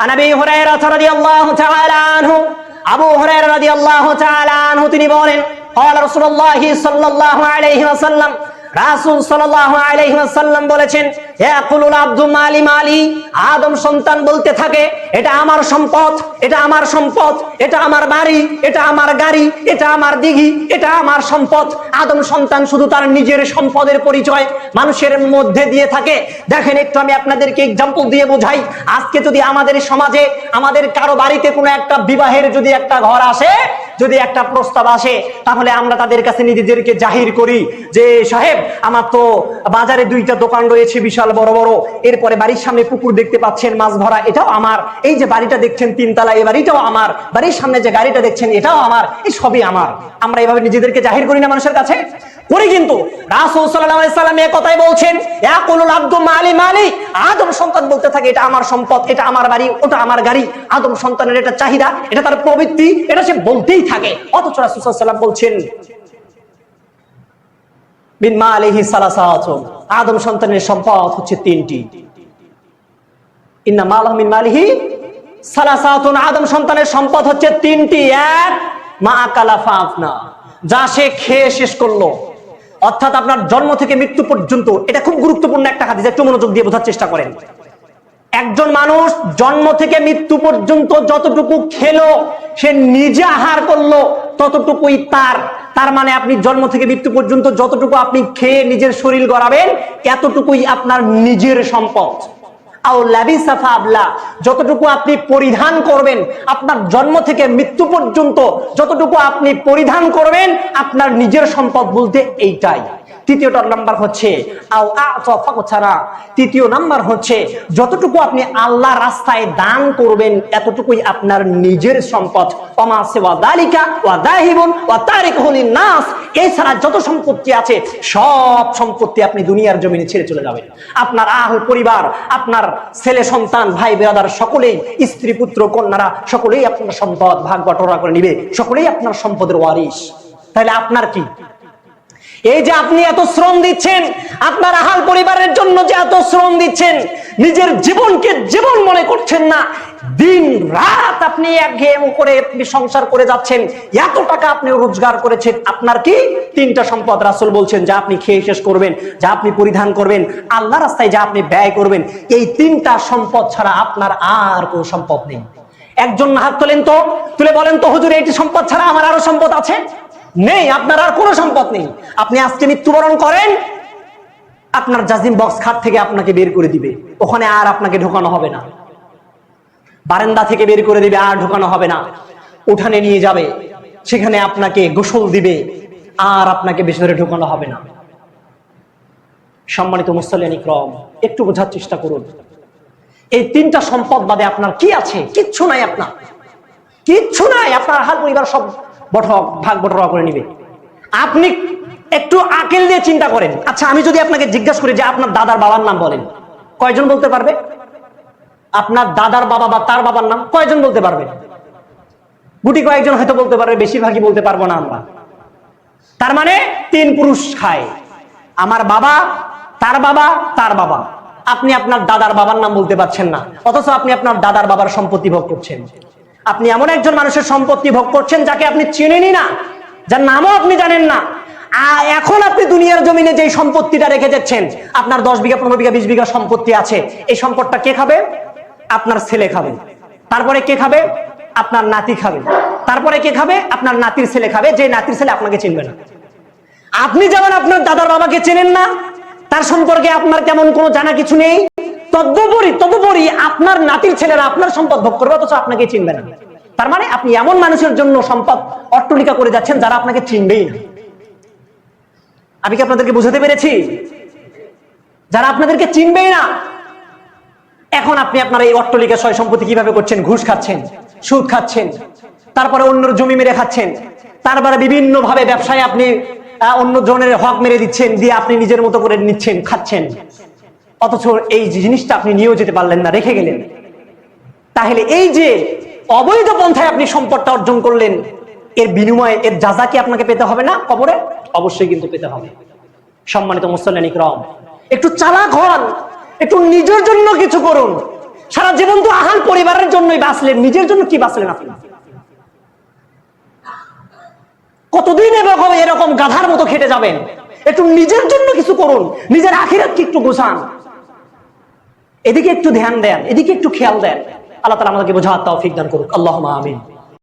عن ابي هريره رضي الله تعالى عنه আবু হুরায়রা রাদিয়াল্লাহু তাআলা আনহু তিনি বলেন قال رسول الله صلى الله عليه وسلم রাসূল সাল্লাল্লাহু আলাইহি ওয়াসাল্লাম বলেছেন আদম সন্তান বলতে থাকে, এটা আমার সম্পদ, এটা আমার সম্পদ, এটা আমার বাড়ি, এটা আমার গাড়ি, এটা আমার দিঘি, এটা আমার সম্পদ। আদম সন্তান শুধু তার নিজের সম্পদের পরিচয় মানুষের মধ্যে দিয়ে থাকে। দেখেন, একটু আমি আপনাদেরকে এক্সাম্পল দিয়ে বোঝাই। আজকে যদি আমাদের সমাজে, আমাদের কারও বাড়িতে কোনো একটা বিবাহের যদি একটা ঘর আসে যদি একটা প্রস্তাব আসে, তাহলে আমরা তাদের কাছে নিজেদেরকে জাহির করি যে, সাহেব, আমার তো বাজারে দুইটা দোকান রয়েছে বিশাল বড় বড়। এরপরে বাড়ির সামনে পুকুর দেখতে পাচ্ছেন, মাছ ভরা এটাও আমার। এই যে বাড়িটা দেখছেন, তিনতলা এই বাড়িটাও আমার। বাড়ির সামনে যে গাড়িটা দেখছেন, এটাও আমার। এই সবই আমার। আমরা এভাবে নিজেদেরকে জাহির করি না মানুষের কাছে? করি কিন্তু। আমার সম্পদ, এটা আমার বাড়ি, ওটা আমার গাড়ি। আদম সন্তানের এটা চাহিদা, এটা তার প্রবৃত্তি, এটা সে বলতেই থাকে। অথচ বলছেন সালাসাতুন আদম সন্তানের সম্পদ হচ্ছে তিনটি। ইন্না মালাহ আদম সন্তানের সম্পদ হচ্ছে তিনটি। এক, মা আকালা ফাফনা যা সে খেয়ে শেষ করল। অর্থাৎ আপনার জন্ম থেকে মৃত্যু পর্যন্ত, এটা খুব গুরুত্বপূর্ণ একটা হাদিস, একটু মনোযোগ দিয়ে বোঝার চেষ্টা করেন। একজন মানুষ জন্ম থেকে মৃত্যু পর্যন্ত যতটুকু খেলো, সে নিজে আহার করল, ততটুকুই তার। তার মানে আপনি জন্ম থেকে মৃত্যু পর্যন্ত যতটুকু আপনি খেয়ে নিজের শরীর গড়াবেন, এতটুকুই আপনার নিজের সম্পদ। যতটুকু আপনি পরিধান করবেন, আপনার জন্ম থেকে মৃত্যু পর্যন্ত যতটুকু আপনি পরিধান করবেন, আপনার নিজের সম্পদ বলতে এইটাই। তৃতীয়টার নাম্বার হচ্ছে তৃতীয় নাম্বার হচ্ছে, যতটুকু আপনি আল্লাহ রাস্তায় দান করবেন, এতটুকুই আপনার নিজের সম্পদ। অমা সেওয়া দালিকা, ওয়া দাহিবুন, ওয়া তারিকুল নাস এছাড়া যত সম্পত্তি আছে, সব সম্পত্তি আপনি দুনিয়ার জমিনে ছেড়ে চলে যাবেন। আপনার আহ পরিবার, আপনার ছেলে সন্তান, ভাই বেরাদার, সকলেই, স্ত্রী, পুত্র, কন্যারা, সকলেই আপনার সম্পদ ভাগ বটরা করে নিবে। সকলেই আপনার সম্পদের ওয়ারিশ। তাহলে আপনার কি? এই যে আপনি এত শ্রম দিচ্ছেন, আপনার আহাল পরিবারের জন্য যে এত শ্রম দিচ্ছেন, নিজের জীবনকে জীবন মনে করছেন না, দিন রাত আপনি একঘেয়েম করে সংসার করে যাচ্ছেন, এত টাকা আপনি রোজগার করেছেন, আপনার কি? তিনটা সম্পদ রাসুল বলছেন, যা আপনি খেয়ে শেষ করবেন, যা আপনি পরিধান করবেন আল্লাহ রাস্তায় যা আপনি ব্যয় করবেন, এই তিনটা সম্পদ ছাড়া আপনার আর কোনো সম্পদ নেই। একজন হাত তোলেন তো, তুলে বলেন তো, হুজুর, এইটি সম্পদ ছাড়া আমার আরও সম্পদ আছে? নেই, আপনার আর কোনো সম্পদ নেই। আপনি আজকে মৃত্যুবরণ করেন, আপনার জাজিম বক্স খাট থেকে আপনাকে বের করে দিবে। ওখানে আর আপনাকে ঢোকানো হবে না। বারান্দা থেকে বের করে দিবে, আর ঢোকানো হবে না। উঠানে নিয়ে যাবে, সেখানে আপনাকে গোসল দিবে, আর আপনাকে ভেতরে ঢোকানো হবে না। সম্মানিত মুসলিয়ানি ক্রম একটু বোঝার চেষ্টা করুন। এই তিনটা সম্পদ বাদে আপনার কি আছে? কিচ্ছু নাই আপনার। কিচ্ছু নাই, আপনার হাল পরিবার সব বঠক, ভাগ বটরা করে নিবে। আপনি একটু আকেল দিয়ে চিন্তা করেন। আচ্ছা আমি যদি আপনাকে জিজ্ঞাসা করি যে আপনার দাদার বাবার নাম বলেন, কয়জন বলতে পারবে? আপনার দাদার বাবা বা তার বাবার নাম কয়জন বলতে পারবে? গুটি কয়েকজন হয়তো বলতে পারবে, বেশিরভাগই বলতে পারব না আমরা। তার মানে তিন পুরুষ খায়। আমার বাবা, তার বাবা তার বাবা। আপনি আপনার দাদার বাবার নাম বলতে পারছেন না। অথচ আপনি আপনার দাদার বাবার সম্পত্তি ভোগ করছেন। আপনি এমন একজন মানুষের সম্পত্তি ভোগ করছেন যাকে আপনি চেনেনই না, যার নামও আপনি জানেন না। এখন আপনি দুনিয়ার জমিনে যে সম্পত্তিটা রেখে যাচ্ছেন, আপনার দশ বিঘা, পনেরো বিঘা, বিশ বিঘা সম্পত্তি আছে, এই সম্পদটা কে খাবে? আপনার ছেলে খাবে। তারপরে কে খাবে? আপনার নাতি খাবে। তারপরে কে খাবে? আপনার নাতির ছেলে খাবে। যে নাতির ছেলে আপনাকে চিনবে না। আপনি যেমন আপনার দাদার বাবাকে চেনেন না, তার সম্পর্কে আপনার তেমন কোনো জানা কিছু নেই। তদ্পরি, তদুপরি আপনার নাতির ছেলেরা আপনার সম্পদ ভোগ করবে, অথচ আপনাকে চিনবে না। তার মানে আপনি এমন মানুষের জন্য সম্পদ অট্টলিকা করে যাচ্ছেন যারা আপনাকে চিনবেই না। আমি কি আপনাদেরকে বুঝাতে পেরেছি? যারা আপনাদেরকে চিনবেই না, এখন আপনি আপনার এই অট্টলিকা সয় সম্পত্তি কীভাবে করছেন? ঘুষ খাচ্ছেন, সুদ খাচ্ছেন, তারপরে অন্যর জমি মেরে খাচ্ছেন, তারপরে বিভিন্ন ভাবে ব্যবসায় আপনি অন্য জনের হক মেরে দিচ্ছেন, দিয়ে আপনি নিজের মতো করে নিচ্ছেন, খাচ্ছেন। অথচ এই জিনিসটা আপনি নিয়েও যেতে পারলেন না, রেখে গেলেন। তাহলে এই যে অবৈধ পন্থায় আপনি সম্পদটা অর্জন করলেন, এর বিনিময়ে এর যাজা কি আপনাকে পেতে হবে না কবরে? অবশ্যই কিন্তু পেতে হবে। সম্মানিত মুসল্লানিক রম একটু চালাক হন, একটু নিজের জন্য কিছু করুন। সারা জীবন তো আহাল পরিবারের জন্যই বাঁচলেন, নিজের জন্য কি বাঁচলেন আপনি? কতদিন এরকম এরকম গাধার মতো খেটে যাবেন? একটু নিজের জন্য কিছু করুন, নিজের আখিরাত কি একটু গোছান। এদিকে একটু ধ্যান দেন, এদিকে একটু খেয়াল দেন। আল্লাহ তালা আমাদেরকে বোঝা তৌফিক দান করুক। আল্লাহ আমিন।